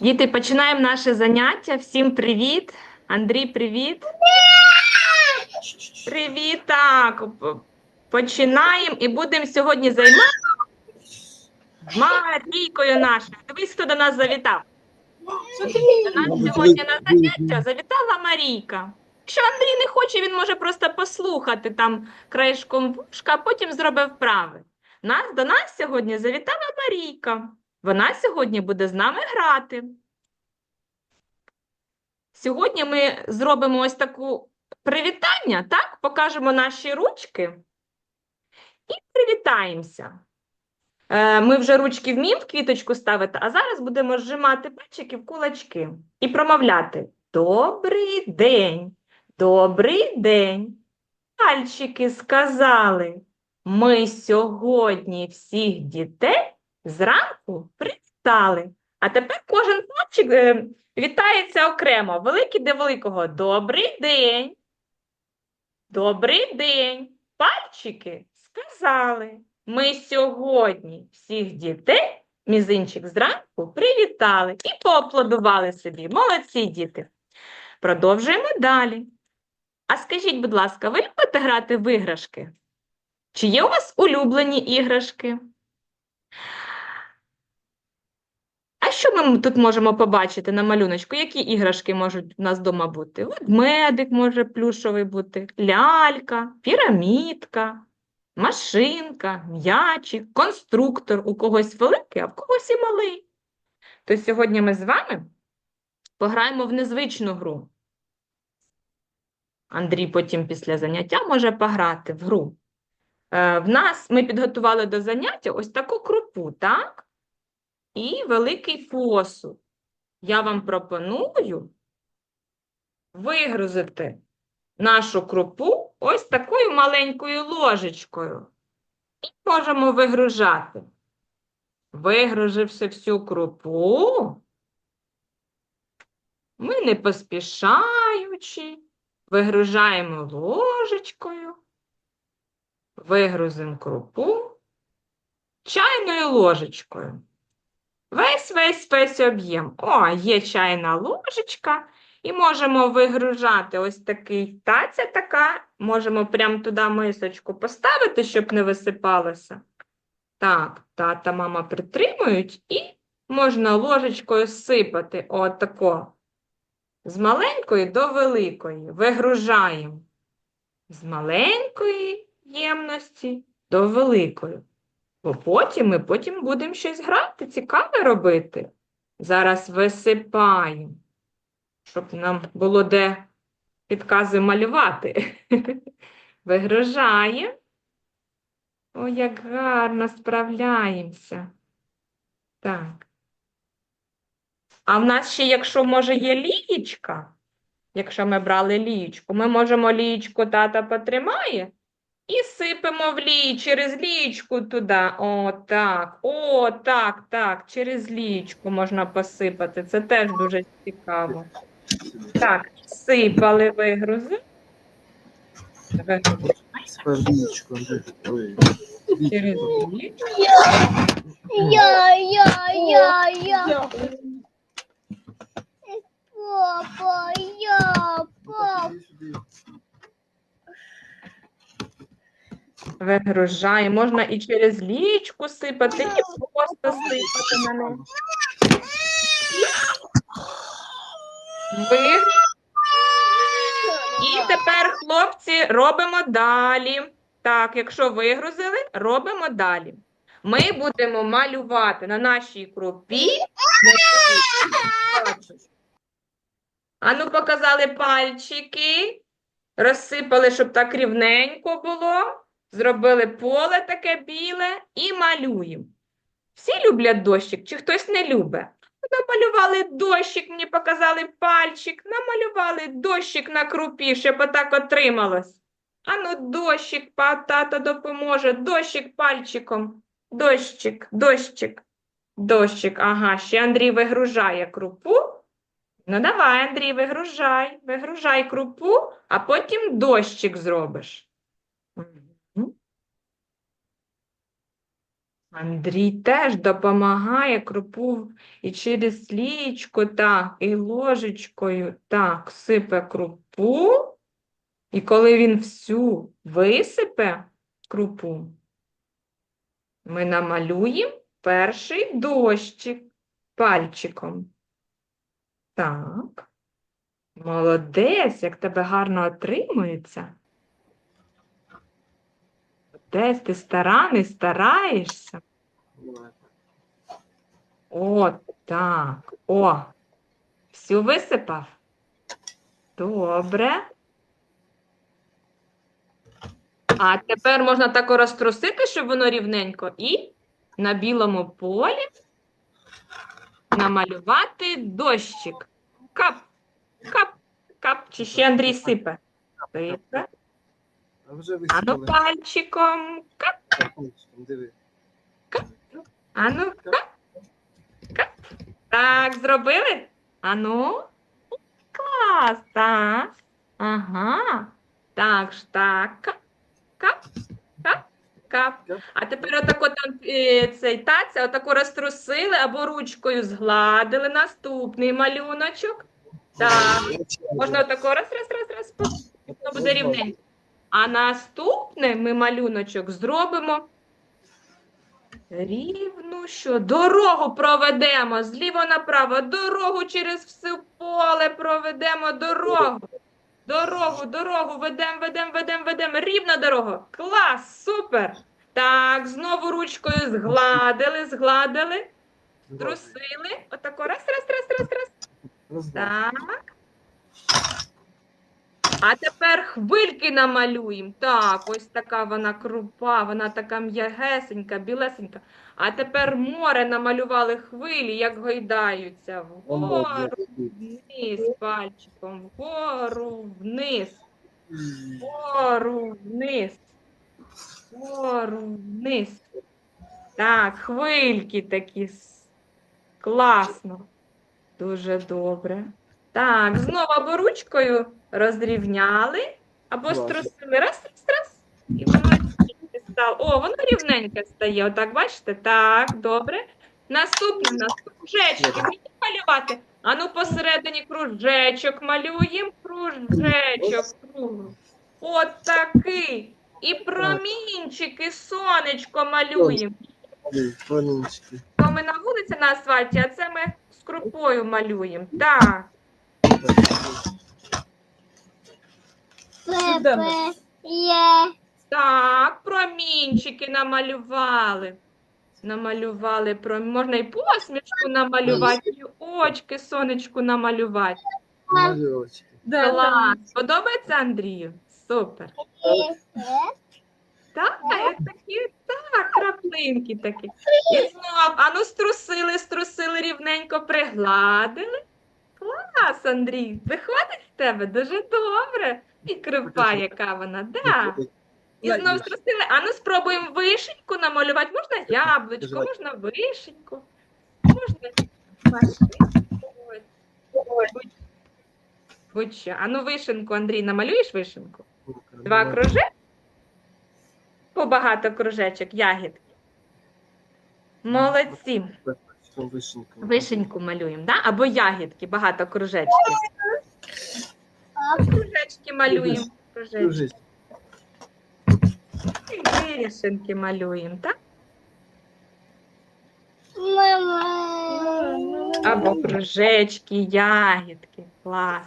Діти, починаємо наше заняття. Всім привіт. Андрій, привіт. Привіт. Так. Починаємо і будемо сьогодні займатися Марійкою нашою. Дивись, хто до нас завітав. До нас сьогодні на заняття завітала Марійка. Якщо Андрій не хоче, він може просто послухати там краєшком вушка, а потім зробив вправи. Нас, до нас сьогодні завітала Марійка. Вона сьогодні буде з нами грати. Сьогодні ми зробимо ось таку привітання, так? Покажемо наші ручки і привітаємося. Е, Ми вже ручки вміємо в квіточку ставити, а зараз будемо зжимати пальчики в кулачки і промовляти Добрий день, добрий день. Пальчики сказали, ми сьогодні всіх дітей зранку привітали. А тепер кожен пальчик е, вітається окремо. Великий до великого. Добрий день. Добрий день. Пальчики сказали. Ми сьогодні всіх дітей, мізинчик зранку, привітали і поаплодували собі. Молодці діти. Продовжуємо далі. А скажіть, будь ласка, ви любите грати в іграшки? Чи є у вас улюблені іграшки? А що ми тут можемо побачити на малюночку? Які іграшки можуть у нас вдома бути? Ведмедик може плюшовий бути, лялька, пірамідка, машинка, м'ячик, конструктор. У когось великий, а в когось і малий. То сьогодні ми з вами пограємо в незвичну гру. Андрій потім після заняття може пограти в гру. Е, В нас ми підготували до заняття ось таку крупу, так? І великий посуд. Я вам пропоную вигрузити нашу крупу ось такою маленькою ложечкою. І можемо вигружати. Вигрузивши всю крупу, ми не поспішаючи, вигружаємо ложечкою, вигрузимо крупу чайною ложечкою. Весь весь весь об'єм. О, є чайна ложечка. І можемо вигружати ось такий таця така. Можемо прямо туди мисочку поставити, щоб не висипалося. Так, тата, мама притримують і можна ложечкою сипати отако. З маленької до великої. Вигружаємо. З маленької ємності до великої. Бо потім ми потім будемо щось грати, цікаве робити. Зараз висипаємо, щоб нам було де підкази малювати. Вигружаємо. О, як гарно справляємося. Так. А в нас ще, якщо може, є лієчка, якщо ми брали лієчку, ми можемо лієчку тата потримає і сипемо в лій, через лічку туди. О, так, о, так, так, через лічку можна посипати. Це теж дуже цікаво. Так, сипали вигрузи. Вигрузи через лічку. Я, я, я, я. Папа, я, папа. Вигружає. Можна і через лічку сипати, і просто сипати на неї. Ви... І тепер, хлопці, робимо далі. Так, якщо вигрузили, робимо далі. Ми будемо малювати на нашій крупі. Ану, показали пальчики, розсипали, щоб так рівненько було. Зробили поле таке біле і малюємо. Всі люблять дощик, чи хтось не любить? Намалювали дощик, мені показали пальчик, намалювали дощик на крупі, щоб отак отрималось. Ану, дощик, тато допоможе, дощик пальчиком. Дощик, дощик, дощик. Ага, ще Андрій вигружає крупу. Ну, давай, Андрій, вигружай, вигружай крупу, а потім дощик зробиш. Мгм. Андрій теж допомагає крупу і через лічку, так, і ложечкою, так, сипе крупу. І коли він всю висипе крупу, ми намалюємо перший дощик пальчиком. Так. Молодець, як тебе гарно отримується. Десь ти старанний, стараєшся. О, так. О. Всю висипав? Добре. А тепер можна так розтрусити, щоб воно рівненько, і на білому полі намалювати дощик. Кап, кап, кап. Чи ще Андрій сипе? Сипе. А вже Ану висипали. пальчиком. Кап. Пальчиком, Диви. Ану, кап. Кап. Так, зробили? Ану. Клас, так. Ага. Так, ж так. Кап, кап, кап, кап. Кап. А тепер отако там е, цей таця, отако розтрусили або ручкою згладили наступний малюночок. Так. Можна отако раз, раз, раз, раз, воно буде рівненько. А наступний ми малюночок зробимо рівну, що дорогу проведемо зліво направо, дорогу через все поле проведемо дорогу. Дорогу, дорогу, ведем, ведем, ведем, ведем. Рівна дорога. Клас, супер. Так, знову ручкою згладили, згладили, трусили. Отако раз, раз, раз, раз, раз. Так. А тепер хвильки намалюємо. Так, ось така вона крупа, вона така м'ягесенька, білесенька. А тепер море намалювали хвилі, як гойдаються. Вгору, вниз, пальчиком, вгору, вниз, вгору, вниз, вгору, вниз. Так, хвильки такі. Класно. Дуже добре. Так, знову або ручкою розрівняли, або струсили. Раз, раз, раз. І воно рівненьке стало. О, воно рівненьке стає. Отак, бачите? Так, добре. Наступне нас кружечки. Вмієте малювати? Ану посередині кружечок малюємо. Кружечок. Круг. От такий. І промінчики, сонечко малюємо. Промінчики. То ми на вулиці на асфальті, а це ми з крупою малюємо. Так. Пепе. Є. Так, промінчики намалювали. Намалювали промінь. Можна і посмішку намалювати, і очки сонечку намалювати. Да, Клас. Подобається Андрію? Супер. Так, такі, так, краплинки такі. І знов, ану, струсили, струсили, рівненько пригладили. Клас, Андрій. Виходить в тебе дуже добре. І крупа, яка вона, да. І знов струсили. Ану, спробуємо вишеньку намалювати. Можна яблучко, можна вишеньку, можна машинку. Будь- Будь-що. Ану, вишенку, Андрій, намалюєш вишенку? Два кружечки? Побагато кружечок, ягідки. Молодці. Вишенька. Вишеньку малюємо, да? або ягідки, багато кружечків. Кружечки малюємо. Кружечки. І вишеньки малюємо, так? Мама. Або кружечки, ягідки. Клас.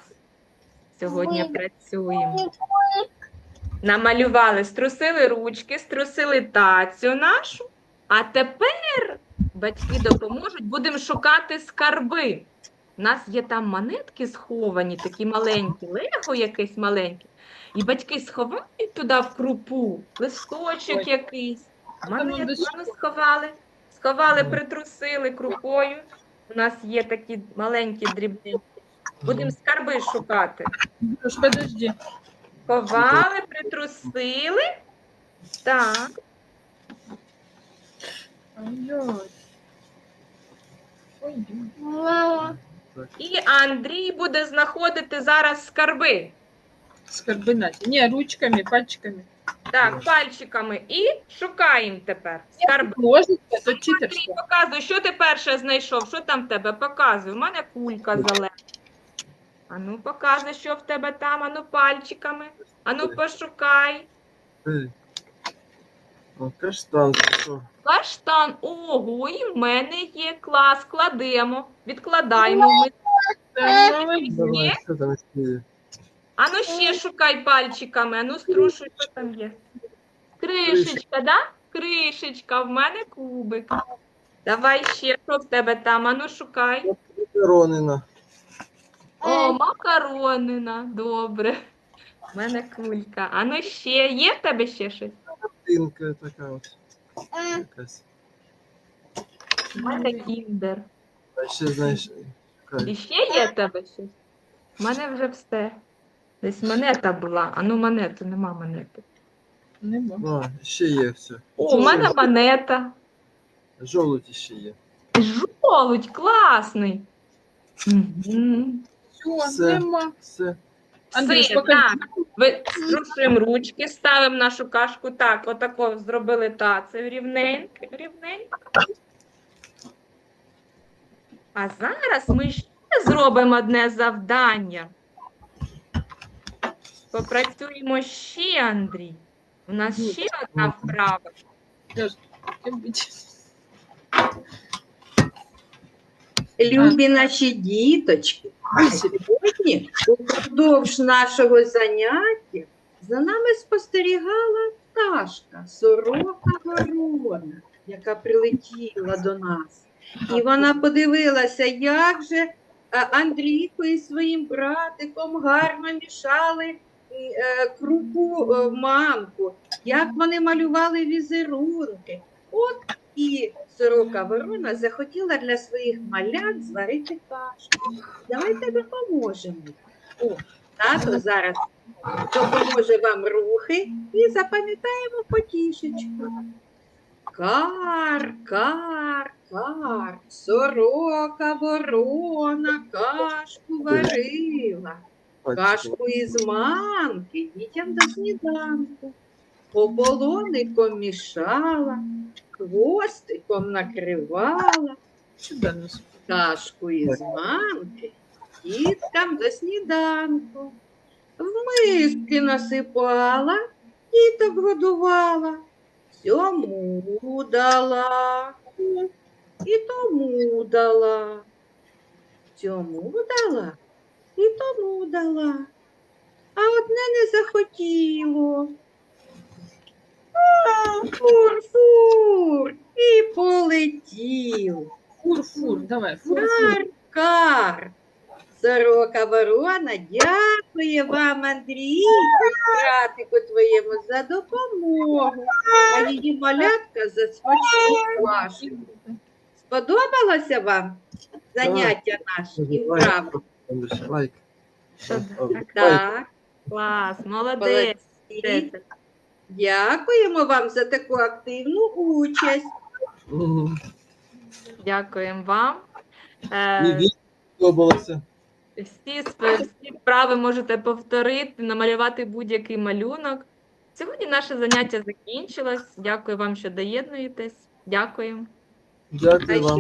Сьогодні працюємо. Намалювали, струсили ручки, струсили тацю нашу. А тепер батьки допоможуть, будемо шукати скарби. У нас є там монетки сховані, такі маленькі, лего якесь маленьке. І батьки сховають туди в крупу, листочок якийсь. Монетку ну, сховали, сховали, притрусили крупою. У нас є такі маленькі дрібні. Будемо скарби шукати. Подожди. Ховали, притрусили. Так. Ой-ой. І Андрій буде знаходити зараз скарби. скорбинать. Не, ручками, пальчиками. Так, пальчиками і шукаємо тепер. Скарби. То Андрій, показуй, що ти перше знайшов? Що там в тебе? Показуй. У мене кулька зелена. Ану, показуй, що в тебе там, ану пальчиками. Ану, пошукай. Ей. О, каштан. ти що? Каштан. Ого, і в мене є клас. Кладемо. Відкладаємо. Ми. Та молодець. Давай, ще? Ану ще шукай пальчиками. Ану, струшуй, що там є. Кришечка, да? Кришечка, в мене кубик. Давай ще, що в тебе там? Ану, шукай. Коронина. О, макаронина, добре. У мене кулька. А ну ще є в тебе ще щось? Тинка така от. Якась. У мене кіндер. А ще, знаєш, І ще є в тебе щось? У мене вже все. Десь монета була. А ну монету, нема монети. Нема. О, ще є все. О, у мене монета. Жолудь ще є. Жолудь, класний. Мгм. Все, Все. нема. Все. Андрій, Все, покажи. так. Ви струшуємо ручки, ставимо нашу кашку. Так, отако зробили тацею рівненько, рівненько. А зараз ми ще зробимо одне завдання. Попрацюємо ще, Андрій. У нас ще одна вправа. Любі наші діточки, сьогодні упродовж нашого заняття за нами спостерігала пташка, сорока ворона, яка прилетіла до нас. І вона подивилася, як же е, Андрійко із своїм братиком гарно мішали е, крупу е, манку, як вони малювали візерунки. От і сорока ворона захотіла для своїх малят зварити кашку. Давайте допоможемо. О, тато зараз допоможе вам рухи і запам'ятаємо потішечку. Кар, кар, кар, сорока ворона кашку варила. Кашку із манки дітям до сніданку. Пополоником мішала, хвостиком накривала, кашку із манки діткам до сніданку. В миски насипала, діток годувала, цьому дала, і тому дала, цьому дала, і тому дала, а одне не захотіло. Давай, фур, фур. Кар, кар. Сорока ворона дякує вам, Андрій, братику твоєму, за допомогу. А її малятка за смачну кашу. Сподобалося вам заняття наше і вправи? Лайк. Так? Так, Клас, молодець. молодці. Дякуємо вам за таку активну участь. Дякуємо вам. Е, сподобалося. всі, всі вправи можете повторити, намалювати будь-який малюнок. Сьогодні наше заняття закінчилось. Дякую вам, що доєднуєтесь. Дякую. Дякую вам.